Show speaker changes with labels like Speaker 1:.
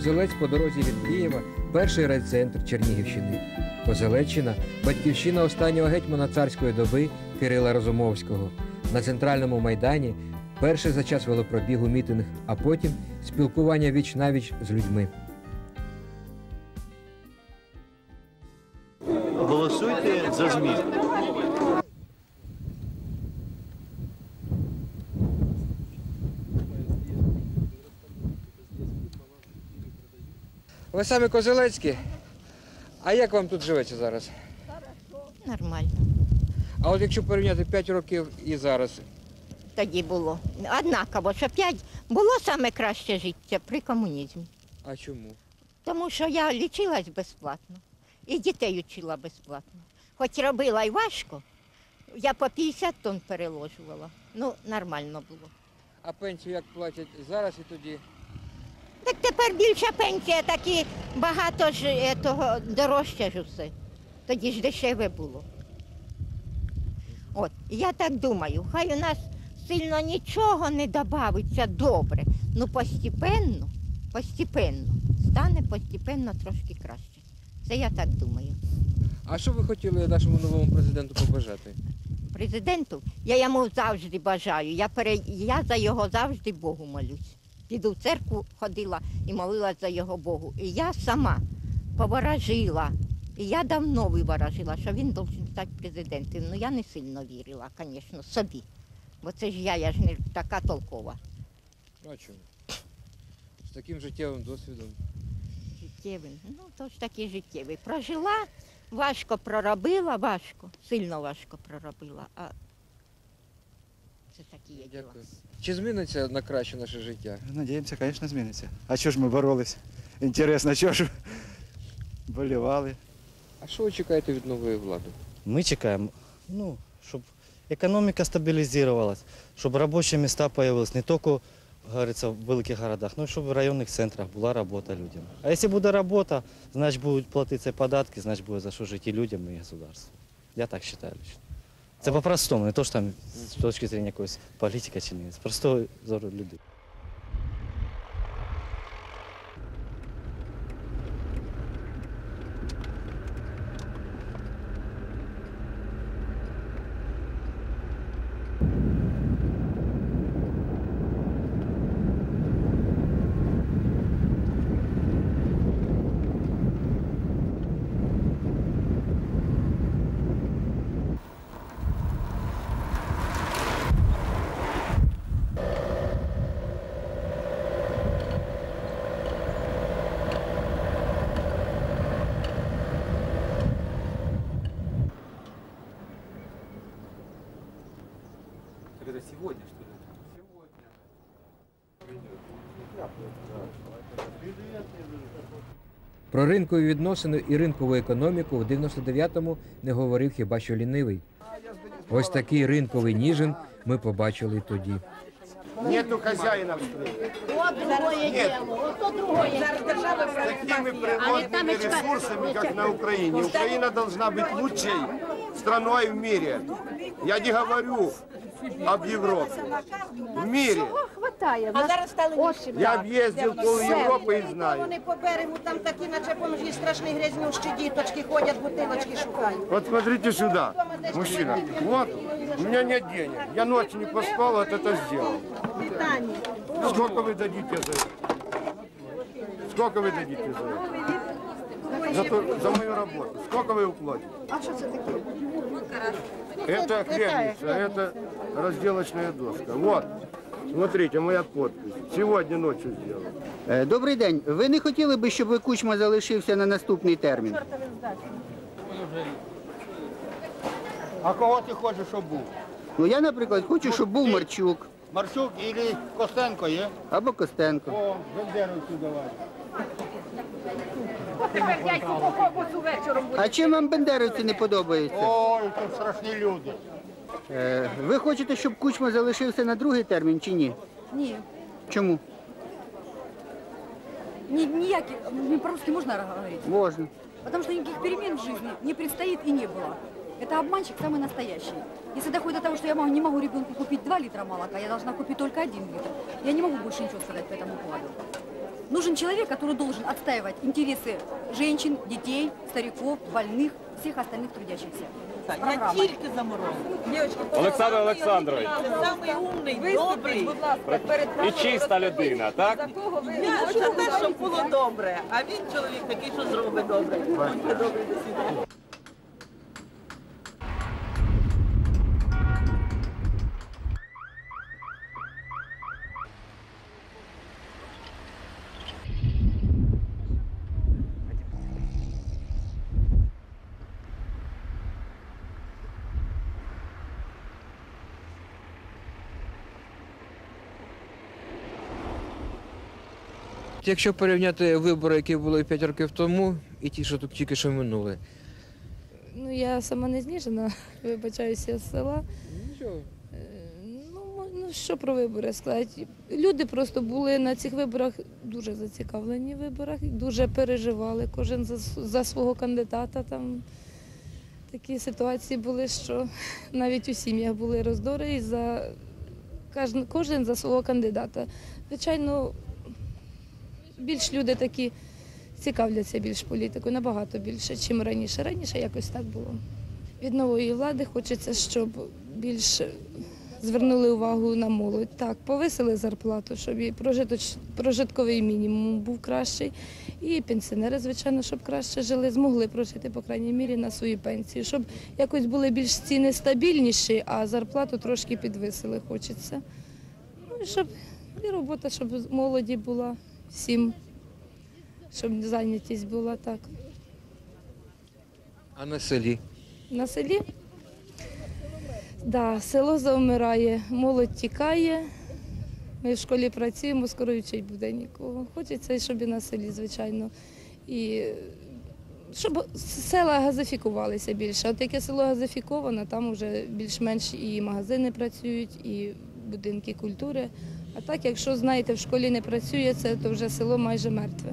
Speaker 1: Козелець по дорозі від Києва перший райцентр Чернігівщини. Козелеччина батьківщина останнього гетьмана царської доби Кирила Розумовського. На центральному майдані перший за час велопробігу мітинг, а потім спілкування віч навіч з людьми.
Speaker 2: Голосуйте за зміну.
Speaker 1: Ви самі Козелецькі? А як вам тут живеться зараз?
Speaker 3: Нормально.
Speaker 1: А от якщо порівняти 5 років і зараз,
Speaker 3: Тоді було. Однаково, що п'ять було саме краще життя при комунізмі.
Speaker 1: а чому?
Speaker 3: Тому що я лічилась безплатно і дітей учила безплатно. Хоч робила й важко, я по 50 тонн переложувала. Ну, нормально було.
Speaker 1: А пенсію як платять зараз і тоді?
Speaker 3: Так тепер більша пенсія, так і багато ж е, того дорожче ж усе. Тоді ж дешеве було. От, я так думаю, хай у нас сильно нічого не додається добре. Ну постепенно, постепенно, стане постепенно трошки краще. Це я так думаю.
Speaker 1: А що ви хотіли нашому новому президенту побажати?
Speaker 3: Президенту я йому завжди бажаю. Я, пере... я за його завжди Богу молюсь. Піду в церкву ходила і молилась за його Богу. І я сама поворожила. І я давно виворожила, що він повинен стати президентом. Ну я не сильно вірила, звісно, собі. Бо це ж я, я ж не така толкова.
Speaker 1: А чому? З таким життєвим досвідом.
Speaker 3: Життєвий. Ну, то ж таки життєвий. Прожила, важко проробила, важко, сильно важко проробила. А це такі є діла.
Speaker 1: Дякую. Чи зміниться на краще наше життя?
Speaker 4: Надіємося, звісно, зміниться. А чого ж ми боролись? Інтересно, чого ж болівали?
Speaker 1: А що ви чекаєте від нової влади?
Speaker 5: Ми чекаємо, ну, щоб економіка стабілізувалась, щоб робочі місця з'явились не тільки говориться, в великих городах, ну, щоб в районних центрах була робота людям. А якщо буде робота, значить будуть платитися податки, значить буде за що жити людям і государству. Я так вважаю лично. Це по-простому, не то, що там з точки зрення якоїсь політики чи ні, з простого зору людей.
Speaker 1: Про ринкові відносини і ринкову економіку в 99-му не говорив хіба що лінивий. Ось такий ринковий ніжин ми побачили тоді.
Speaker 6: Нету хозяина в стране. С такими природными ресурсами, как на Украине. Украина должна быть лучшей страной в мире. Я не говорю об Европе. В мире
Speaker 7: А зараз стали нижчими.
Speaker 6: Я объездил пол Европы и знаю.
Speaker 7: Вони по берегу там такі, наче поміж страшні грязнющі діточки ходять, бутилочки шукають.
Speaker 6: Вот смотрите сюда, мужчина. Вот, у меня нет денег. Я ночью не поспал, вот это сделал.
Speaker 7: Питання.
Speaker 6: Сколько вы дадите за это? Сколько вы дадите за это? За, то- за мою работу. Сколько вы уплатите?
Speaker 7: А що це таке?
Speaker 6: Это хлебница, это разделочная доска. Вот, смотрите, моя подпись. Сегодня ночью сделал.
Speaker 8: Е, Добрий день. Ви не хотіли би, щоб Кучма залишився на наступний термін?
Speaker 9: А кого ти хочеш, щоб був?
Speaker 8: Ну я, наприклад, хочу, щоб був Марчук
Speaker 9: Марчук і Костенко є?
Speaker 8: або Костенко.
Speaker 9: О, Бендеровцю давай.
Speaker 8: А чим вам бендерівці не подобається?
Speaker 9: Ой, тут страшні люди.
Speaker 8: Е, Ви хочете, щоб Кучма залишився на другий термін чи ні?
Speaker 10: Ні,
Speaker 8: Чому?
Speaker 10: ні, ніяких, не по-русски можно говорить?
Speaker 8: Можна.
Speaker 10: Потому что никаких перемен в жизни не предстоит и не было. Это обманщик самый настоящий. Если доходит до того, что я могу- не могу ребенку купить 2 литра молока, я должна купить только 1 литр. Я не могу больше ничего сказать по этому поводу. Нужен человек, который должен отстаивать интересы женщин, детей, стариков, больных, всех остальных трудящихся. С
Speaker 7: Я тільки за мороз.
Speaker 11: Олександр Олександрович,
Speaker 7: Самий умний, добрий.
Speaker 11: і чиста людина, так?
Speaker 7: Я за те, щоб було добре. А він чоловік такий, що зробить добре. Будьте добрі до свідання.
Speaker 1: Якщо порівняти вибори, які були 5 років тому, і ті, що тут тільки що минули.
Speaker 12: Ну, я сама не зніжена, вибачаюся з села.
Speaker 1: Нічого.
Speaker 12: Е, Ну, ну, що про вибори сказати? Люди просто були на цих виборах дуже зацікавлені в виборах, дуже переживали кожен за, за свого кандидата. Там такі ситуації були, що навіть у сім'ях були роздори і за кожен, кожен за свого кандидата. Звичайно, більш люди такі цікавляться більш політикою, набагато більше, ніж раніше. Раніше якось так було. Від нової влади хочеться, щоб більше звернули увагу на молодь. Так, повисили зарплату, щоб і прожитковий мінімум був кращий. І пенсіонери, звичайно, щоб краще жили, змогли прожити, по крайній мірі, на свою пенсію, щоб якось були більш ціни стабільніші, а зарплату трошки підвисили хочеться. Ну, і щоб і робота, щоб молоді була всім, щоб зайнятість була так.
Speaker 1: А на селі?
Speaker 12: На селі? Да, село завмирає, молодь тікає. Ми в школі працюємо, скоро вчить буде нікого. Хочеться, щоб і на селі, звичайно. І щоб села газифікувалися більше. От яке село газифіковане, там вже більш-менш і магазини працюють, і будинки культури. А так, якщо знаєте, в школі не працює це, то вже село майже мертве.